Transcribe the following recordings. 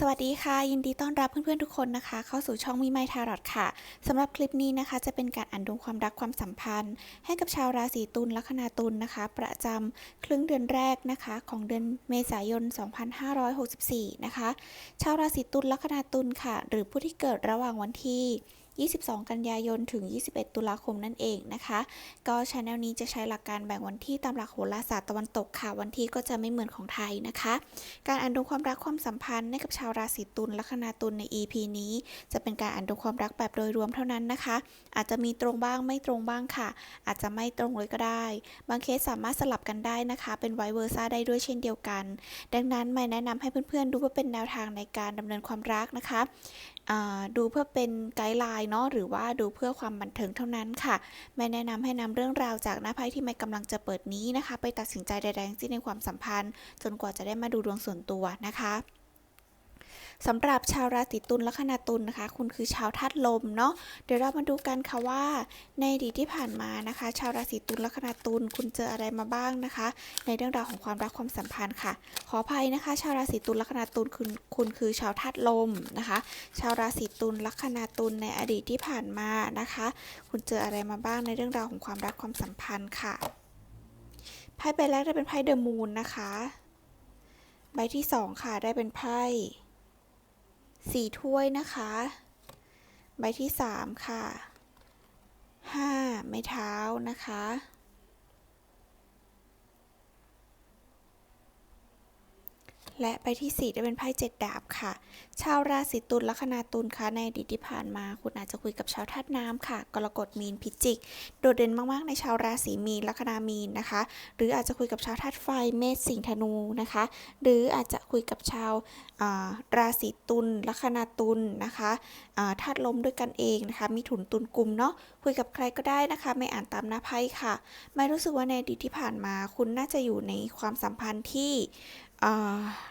สวัสดีค่ะ ยินดีต้อนรับเพื่อนๆทุกคนนะคะ เข้าสู่ช่องมีไมทารอตค่ะสำหรับคลิปนี้นะคะ จะเป็นการอ่านดวงความรักความสัมพันธ์ ให้กับชาวราศีตุลลัคนาตุลนะคะ ประจำครึ่งเดือนแรกนะคะ ของเดือนเมษายน 2564 นะคะ ชาวราศีตุลลัคนาตุลค่ะ หรือผู้ที่เกิดระหว่างวันที่ 22 กันยายนถึง 21 ตุลาคมนั่นเองนะคะ ก็ช anel นี้จะใช้หลักการแบ่งวันที่ตามหลักโหราศาสตร์ตะวันตกค่ะ วันที่ก็จะไม่เหมือนของไทยนะคะ การอ่านดวงความรักความสัมพันธ์ให้กับชาวราศีตุลลัคนาตุลใน EP นี้ จะเป็นการอ่านดวงความรักแบบโดยรวมเท่านั้นนะคะ อาจจะมีตรงบ้างไม่ตรงบ้างค่ะ อาจจะไม่ตรงเลยก็ได้ บางเคสสามารถสลับกันได้นะคะ เป็นไวเวอร์ซ่าได้ด้วยเช่นเดียวกัน ดังนั้นไม่แนะนำให้เพื่อนๆดูเพื่อเป็นแนวทางในการดำเนินความรักนะคะดูเพื่อเป็นไกด์ไลน์เนาะหรือว่าดูเพื่อความบันเทิงเท่านั้นค่ะ ไม่แนะนำให้นำเรื่องราวจากหน้าไพ่ที่ไม่กำลังจะเปิดนี้นะคะ ไปตัดสินใจใดๆทั้งสิ้นในความสัมพันธ์ จนกว่าจะได้มาดูดวงส่วนตัวนะคะ สำหรับชาวราศีตุลแลัคนาตุลนะคะ คุณคือชาวธาตุลมเนาะเดี๋ยวเรามาดูกันค่ะว่า ในอดีตที่ผ่านมานะคะ ชาวราศีตุลแลัคนาตุลคุณเจออะไรมาบ้างนะคะ ในเรื่องราวของความรักความสัมพันธ์ค่ะ ขออภัยนะคะ ชาวราศีตุลแลัคนาตุลคุณคุณคือชาวธาตุลมนะคะ ชาวราศีตุลแลัคนาตุลในอดีตที่ผ่านมานะคะ คุณเจออะไรมาบ้างในเรื่องราวของความรักความสัมพันธ์ค่ะไพ่ใบแรกได้เป็นไพ่เดอะมูนนะคะ ใบที่สองค่ะได้เป็นไพ่ สี่ถ้วยนะคะ ใบที่สามค่ะห้าไม้เท้านะคะ และใบที่ 4 ได้เป็นไพ่เจ็ดดาบค่ะ ชาวราศีตุลลัคนาตุลคะในอดีตที่ผ่านมา คุณอาจจะคุยกับชาวธาตุน้ำค่ะ กรกฎมีนพิจิก โดดเด่นมากๆ ในชาวราศีมีนลัคนามีนนะคะ หรืออาจจะคุยกับชาวธาตุไฟเมษสิงห์ธนูนะคะ หรืออาจจะคุยกับชาวาราศีตุลลัคนาตุลนะคะธาตุลมด้วยกันเองนะคะมีถุนตุลกลุ่มเนาะคุยกับใครก็ได้นะคะ ไม่อ่านตามหน้าไพ่ค่ะ ไม่รู้สึกว่าในอดีตที่ผ่านมา คุณน่าจะอยู่ในความสัมพันธ์ที่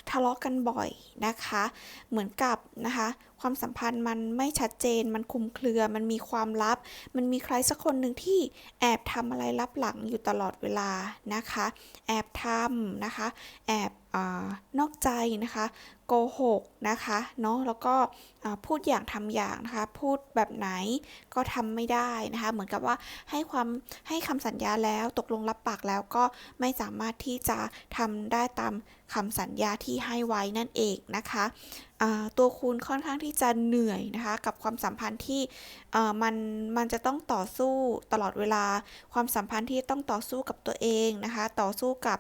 ทะเลาะกันบ่อยนะคะ เหมือนกับนะคะ ความสัมพันธ์มันไม่ชัดเจน มันคุมเครือ มันมีความลับ มันมีใครสักคนหนึ่งที่แอบทำอะไรลับหลังอยู่ตลอดเวลานะคะ แอบทำนะคะ แอบ อนอกใจนะคะโกหกนะคะเนาะแล้วก็พูดอย่างทำอย่างนะคะ พูดแบบไหนก็ทำไม่ได้นะคะ เหมือนกับว่าให้ความให้คำสัญญาแล้วตกลงรับปากแล้วก็ไม่สามารถที่จะทำได้ตามคำสัญญาที่ให้ไว้นั่นเองนะคะตัวคุณค่อนข้างที่จะเหนื่อยนะคะ กับความสัมพันธ์ที่มันมันจะต้องต่อสู้ตลอดเวลา ความสัมพันธ์ที่ต้องต่อสู้กับตัวเองนะคะ ต่อสู้กับ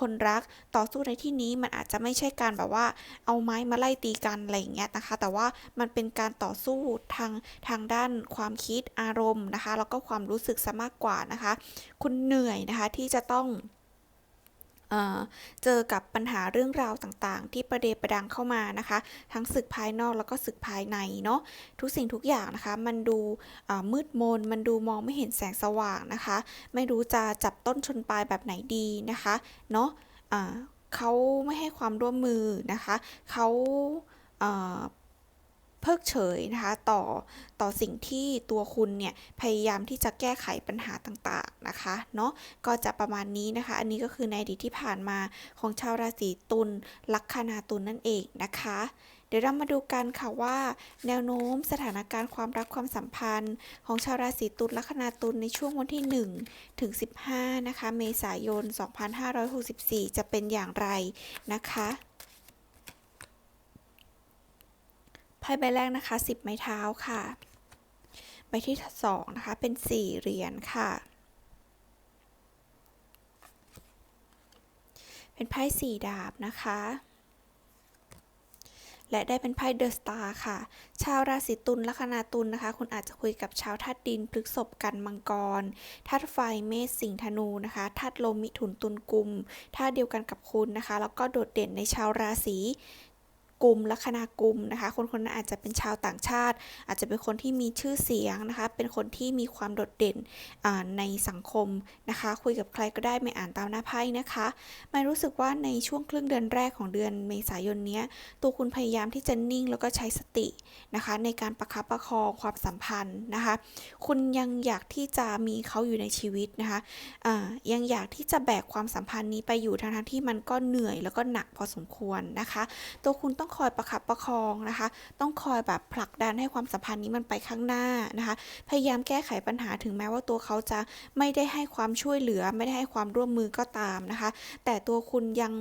คนรักต่อสู้ในที่นี้มันอาจจะไม่ใช่การแบบว่าเอาไม้มาไล่ตีกันอะไรอย่างเงี้ยนะคะ แต่ว่ามันเป็นการต่อสู้ทางทางด้านความคิดอารมณ์นะคะ แล้วก็ความรู้สึกซะมากกว่านะคะ คุณเหนื่อยนะคะที่จะต้อง เจอกับปัญหาเรื่องราวต่างๆ ที่ประเดประดังเข้ามานะคะ ทั้งศึกภายนอกแล้วก็ศึกภายในเนาะทุกสิ่งทุกอย่างนะคะ มันดูมืดมน มันดูมองไม่เห็นแสงสว่างนะคะ ไม่รู้จะจับต้นชนปลายแบบไหนดีนะคะเนาะอ่าเขาไม่ให้ความร่วมมือนะคะเขา เพิกเฉยนะคะต่อต่อสิ่งที่ตัวคุณเนี่ยพยายามที่จะแก้ไขปัญหาต่างๆนะคะเนาะก็จะประมาณนี้นะคะ อันนี้ก็คือในอดีตที่ผ่านมาของชาวราศีตุลลัคนาตุลนั่นเองนะคะเดี๋ยวเรามาดูกันค่ะว่า แนวโน้มสถานการณ์ความรักความสัมพันธ์ ของชาวราศีตุลลัคนาตุลในช่วงวันที่ 1 ถึง 15 นะคะ เมษายน 2564 จะเป็นอย่างไรนะคะไพ่ใบแรกนะคะ 10 ไม้เท้าค่ะ ใบที่2นะคะ เป็น 4 เหรียญค่ะ เป็นไพ่สี่ดาบนะคะ และได้เป็นไพ่เดอะสตาร์ค่ะ ชาวราศีตุลลัคนาตุลนะคะ คุณอาจจะคุยกับชาวธาตุดินพฤษภกันมังกรธาตุไฟเมษสิงธนูนะคะธาตุลมมิถุนตุลกุมธาตุเดียวกันกับคุณนะคะ แล้วก็โดดเด่นในชาวราศี กลุ่มลัคนากุมนะคะ คนคนนั้นอาจจะเป็นชาวต่างชาติ อาจจะเป็นคนที่มีชื่อเสียงนะคะ เป็นคนที่มีความโดดเด่นในสังคมนะคะ คุยกับใครก็ได้ไม่อ่านตามหน้าไพ่นะคะไม่รู้สึกว่าในช่วงครึ่งเดือนแรกของเดือนเมษายนนี้ตัวคุณพยายามที่จะนิ่งแล้วก็ใช้สตินะคะ ในการประคับประคองความสัมพันธ์นะคะ คุณยังอยากที่จะมีเขาอยู่ในชีวิตนะคะยังอยากที่จะแบกความสัมพันธ์นี้ไปอยู่ทั้งที่มันก็เหนื่อยแล้วก็หนักพอสมควรนะคะ ตัวคุณต้องต้องคอยประคับประคองนะคะ ต้องคอยแบบผลักดันให้ความสัมพันธ์นี้มันไปข้างหน้านะคะ พยายามแก้ไขปัญหาถึงแม้ว่าตัวเขาจะไม่ได้ให้ความช่วยเหลือ ไม่ได้ให้ความร่วมมือก็ตามนะคะ แต่ตัวคุณยัง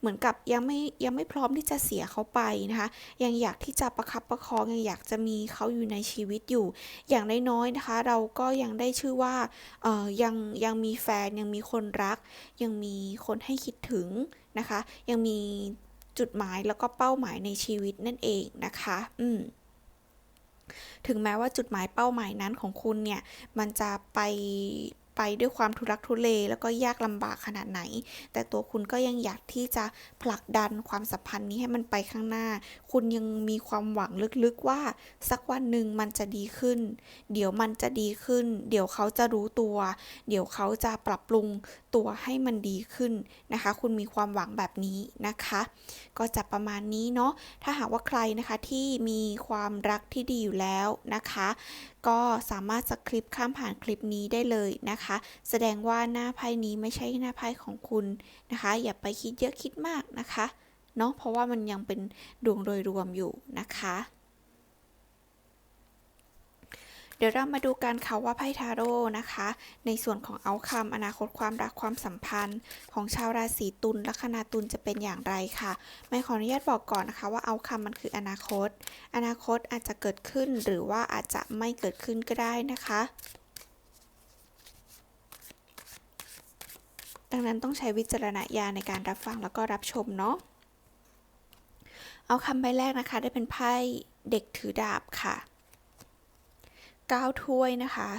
เหมือนกับยังไม่ยังไม่พร้อมที่จะเสียเขาไปนะคะ ยังอยากที่จะประคับประคองยังอยากจะมีเขาอยู่ในชีวิตอยู่ อย่างน้อยๆนะคะ เราก็ยังได้ชื่อว่าเอ่อยังยังมีแฟนยังมีคนรัก ยังมีคนให้คิดถึงนะคะ ยังมี จุดหมายแล้วก็เป้าหมายในชีวิตนั่นเองนะคะ อืมถึงแม้ว่าจุดหมายเป้าหมายนั้นของคุณเนี่ย มันจะไปไปด้วยความทุรักทุเลแล้วก็ยากลำบากขนาดไหน แต่ตัวคุณก็ยังอยากที่จะผลักดันความสัมพันธ์นี้ให้มันไปข้างหน้า คุณยังมีความหวังลึกๆว่า สักวันหนึ่งมันจะดีขึ้น เดี๋ยวมันจะดีขึ้น เดี๋ยวเขาจะรู้ตัว เดี๋ยวเขาจะปรับปรุง ตัวให้มันดีขึ้นนะคะ คุณมีความหวังแบบนี้นะคะ ก็จะประมาณนี้เนาะ ถ้าหากว่าใครนะคะที่มีความรักที่ดีอยู่แล้วนะคะ ก็สามารถสคริปข้ามผ่านคลิปนี้ได้เลยนะคะ แสดงว่าหน้าไพ่นี้ไม่ใช่หน้าไพ่ของคุณนะคะ อย่าไปคิดเยอะคิดมากนะคะ เนาะ เพราะว่ามันยังเป็นดวงโดยรวมอยู่นะคะ เดี๋ยวเรามาดูกันค่ะว่าไพ่ทาโร่นะคะ ในส่วนของเอาคำอนาคตความรักความสัมพันธ์ ของชาวราศีตุลลัคนาตุลจะเป็นอย่างไรค่ะ ไม่ขออนุญาตบอกก่อนนะคะว่าเอาคำมันคืออนาคต อนาคตอาจจะเกิดขึ้นหรือว่าอาจจะไม่เกิดขึ้นก็ได้นะคะ ดังนั้นต้องใช้วิจารณญาณในการรับฟังแล้วก็รับชมเนาะเอาคำใบแรกนะคะได้เป็นไพ่เด็กถือดาบค่ะ ก้าวถ้วยนะคะ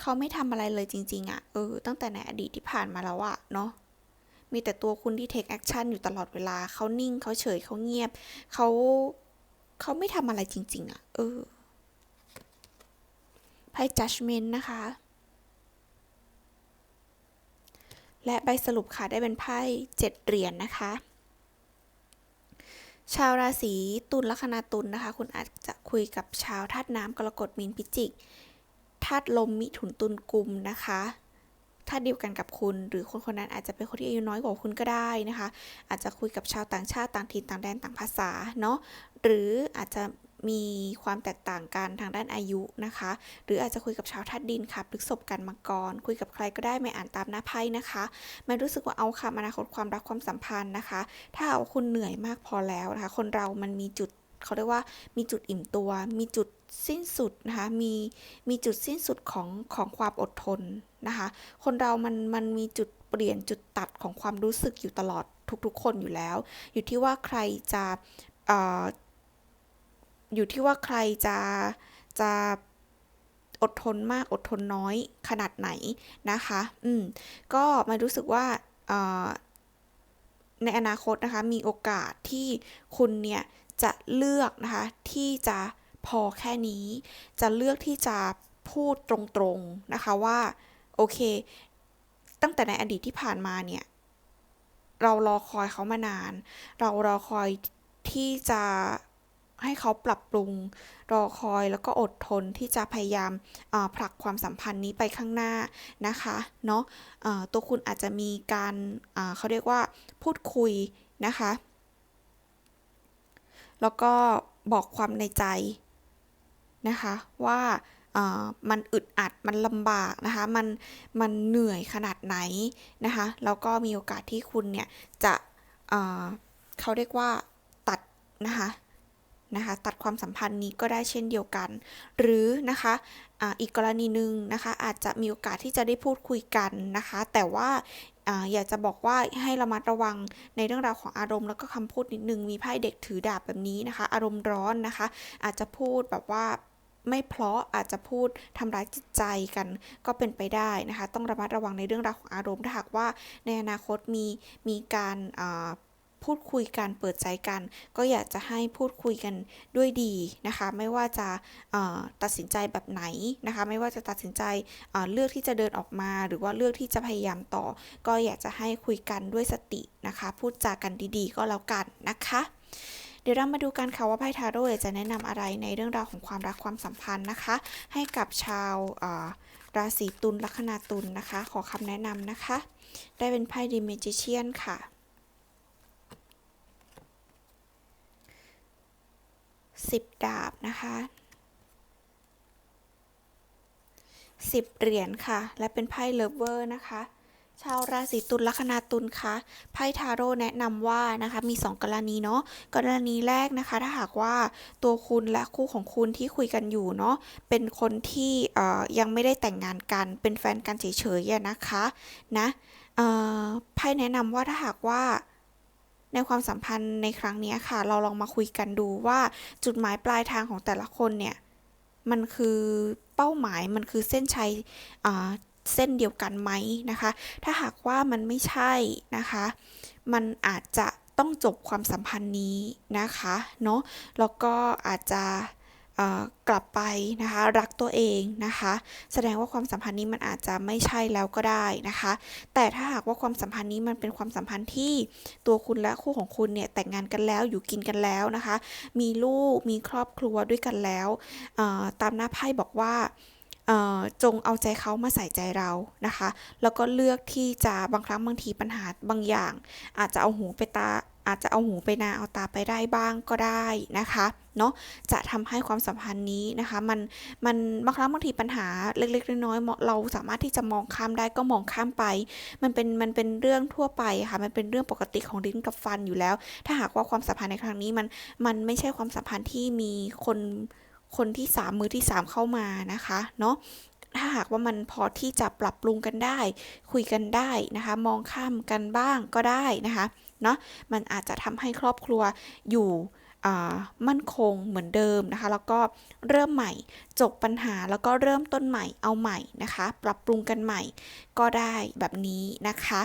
เขาไม่ทำอะไรเลยจริง ๆอะ่ะ เออ ตั้งแต่ในอดีตที่ผ่านมาแล้วอะเนาะ มีแต่ตัวคุณที่เทคแอคชั่นอยู่ตลอดเวลา เขานิ่ง เขาเฉย เขาเงียบ เขา เขาไม่ทำอะไรจริง ๆอะ่ะ เออไพ่ judgment นะคะ และใบสรุปค่ะ ได้เป็นไพ่เจ็ดเหรียญนนะคะ ชาวราศีตุลลัคนาตุลนะคะ คุณอาจจะคุยกับชาวธาตุน้ำกรกฎมีนพิจิกธาตุลมมิถุนตุลกุมนะคะธาตุเดียวกันกับคุณ หรือคนคนนั้นอาจจะเป็นคนที่อายุน้อยกว่าคุณก็ได้นะคะ อาจจะคุยกับชาวต่างชาติต่างถิ่นต่างแดนต่างภาษาเนาะหรืออาจจะ มีความแตกต่างกันทางด้านอายุนะคะ หรืออาจจะคุยกับชาวธาตุดินค่ะพฤกษบกันมังกรคุยกับใครก็ได้ไม่อ่านตามหน้าไพ่นะคะไม่รู้สึกว่าเอาคำอนาคตความรักความสัมพันธ์นะคะ ถ้าเอาคุณเหนื่อยมากพอแล้วนะคะ คนเรามันมีจุดเขาเรียกว่ามีจุดอิ่มตัว มีจุดสิ้นสุดนะคะ มีมีจุดสิ้นสุดของของความอดทนนะคะ คนเรามันมันมีจุดเปลี่ยนจุดตัดของความรู้สึกอยู่ตลอดทุกๆ คนอยู่แล้ว อยู่ที่ว่าใครจะเอยู่ที่ว่าใครจะจะอดทนมากอดทนน้อยขนาดไหนนะคะ อืม ก็มารู้สึกว่าในอนาคตนะคะ มีโอกาสที่คุณเนี่ยจะเลือกนะคะ ที่จะพอแค่นี้ จะเลือกที่จะพูดตรงๆนะคะว่า โอเค ตั้งแต่ในอดีตที่ผ่านมาเนี่ย เรารอคอยเขามานาน เรารอคอยที่จะ ให้เขาปรับปรุง รอคอยแล้วก็อดทนที่จะพยายามผลักความสัมพันธ์นี้ไปข้างหน้านะคะเนาะะตัวคุณอาจจะมีการเขาเรียกว่าพูดคุยนะคะ แล้วก็บอกความในใจนะคะว่ามันอึดอัดมันลำบากนะคะ มันมันเหนื่อยขนาดไหนนะคะ แล้วก็มีโอกาสที่คุณเนี่ยจะเขาเรียกว่าตัดนะคะ นะคะตัดความสัมพันธ์นี้ก็ได้เช่นเดียวกัน หรือนะคะออีกกรณีหนึ่งนะคะอาจจะมีโอกาสที่จะได้พูดคุยกันนะคะ แต่ว่าอยากจะบอกว่าให้ระมัดระวังในเรื่องราวของอารมณ์แล้วก็คำพูดนิดนึงมีไพ่เด็กถือดาบแบบนี้นะคะ อารมณ์ร้อนนะคะ อาจจะพูดแบบว่าไม่เพราะอาจจะพูดทำร้ายจิตใจกันก็เป็นไปได้นะคะ ต้องระมัดระวังในเรื่องราวของอารมณ์ถ้าหากว่าในอนาคตมีมีการ พูดคุยกันเปิดใจกัน ก็อยากจะให้พูดคุยกันด้วยดีนะคะ ไม่ว่าจะตัดสินใจแบบไหนนะคะ ไม่ว่าจะตัดสินใจเลือกที่จะเดินออกมา หรือว่าเลือกที่จะพยายามต่อ ก็อยากจะให้คุยกันด้วยสตินะคะ พูดจากันดีๆ ก็แล้วกันนะคะเดี๋ยวเรามาดูกันค่ะว่าไพ่ทาโร่จะแนะนำอะไรในเรื่องราวของความรักความสัมพันธ์นะคะ ให้กับชาวราศีตุลลัคนาตุลนะคะ ขอคำแนะนำนะคะ ได้เป็นไพ่ดิเมจิเชียนค่ะ สิบดาบนะคะสิบเหรียญค่ะ และเป็นไพ่เลเวอร์นะคะ ชาวราศีตุลลัคนาตุลคะไพ่ทาโร่แนะนำว่านะคะมี 2 กรณีเนาะกรณีแรกนะคะ ถ้าหากว่าตัวคุณและคู่ของคุณที่คุยกันอยู่เนาะเป็นคนที่ยังไม่ได้แต่งงานกัน เป็นแฟนกันเฉยๆนะคะนะไพ่แนะนำว่าถ้าหากว่า ในความสัมพันธ์ในครั้งนี้ค่ะ เราลองมาคุยกันดูว่าจุดหมายปลายทางของแต่ละคนเนี่ย มันคือเป้าหมายมันคือเส้นชัยอ่าเส้นเดียวกันไหมนะคะ ถ้าหากว่ามันไม่ใช่นะคะ มันอาจจะต้องจบความสัมพันธ์นี้นะคะ เนาะแล้วก็อาจจะ กลับไปนะคะรักตัวเองนะคะ แสดงว่าความสัมพันธ์นี้มันอาจจะไม่ใช่แล้วก็ได้นะคะ แต่ถ้าหากว่าความสัมพันธ์นี้มันเป็นความสัมพันธ์ที่ตัวคุณและคู่ของคุณเนี่ยแต่งงานกันแล้วอยู่กินกันแล้วนะคะ มีลูกมีครอบครัวด้วยกันแล้วตามหน้าไพ่บอกว่า จงเอาใจเขามาใส่ใจเรานะคะ แล้วก็เลือกที่จะบางครั้งบางทีปัญหาบางอย่าง อาจจะเอาหูไปตาอาจจะเอาหูไปนาเอาตาไปได้บ้างก็ได้นะคะเนาะจะทำให้ความสัมพันธ์นี้นะคะมันมันบางครั้งบางทีปัญหาเล็กๆน้อยๆเราสามารถที่จะมองข้ามได้ก็มองข้ามไป มันเป็นมันเป็นเรื่องทั่วไปค่ะมันเป็นเรื่องปกติของลิ้นกับฟันอยู่แล้ว ถ้าหากว่าความสัมพันธ์ในครั้งนี้มันมันไม่ใช่ความสัมพันธ์ที่มีคน คนที่สามมือที่สามเข้ามานะคะเนาะถ้าหากว่ามันพอที่จะปรับปรุงกันได้ คุยกันได้นะคะ มองข้ามกันบ้างก็ได้นะคะเนาะมันอาจจะทำให้ครอบครัวอยู่มั่นคงเหมือนเดิมนะคะ แล้วก็เริ่มใหม่จบปัญหาแล้วก็เริ่มต้นใหม่เอาใหม่นะคะ ปรับปรุงกันใหม่ก็ได้แบบนี้นะคะ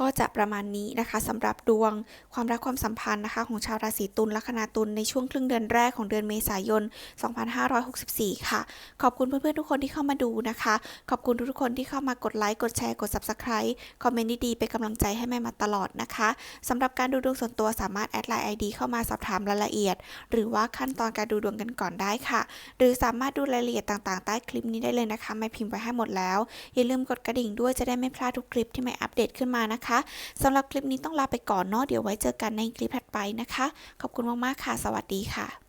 ก็จะประมาณนี้นะคะสำหรับดวงความรักความสัมพันธ์นะคะ ของชาวราศีตุลลัคนาตุลในช่วงครึ่งเดือนแรกของเดือนเมษายน 2564 ค่ะ ขอบคุณเพื่อนๆทุกคนที่เข้ามาดูนะคะ ขอบคุณทุกๆคนที่เข้ามากดไลค์กดแชร์กด Subscribe คอมเมนต์ดีๆเป็นกำลังใจให้แม่มาตลอดนะคะสำหรับการดูดวงส่วนตัวสามารถแอดไลน์ ID เข้ามาสอบถามรายละเอียด หรือว่าขั้นตอนการดูดวงกันก่อนได้ค่ะ หรือสามารถดูรายละเอียดต่างๆ ใต้คลิปนี้ได้เลยนะคะไม่พิมพ์ไว้ให้หมดแล้ว อย่าลืมกดกระดิ่งด้วยจะได้ไม่พลาดทุกคลิปที่ไม่อัปเดตขึ้นมานะคะสำหรับคลิปนี้ต้องลาไปก่อนเนาะเดี๋ยวไว้เจอกันในคลิปถัดไปนะคะ ขอบคุณมากๆค่ะ สวัสดีค่ะ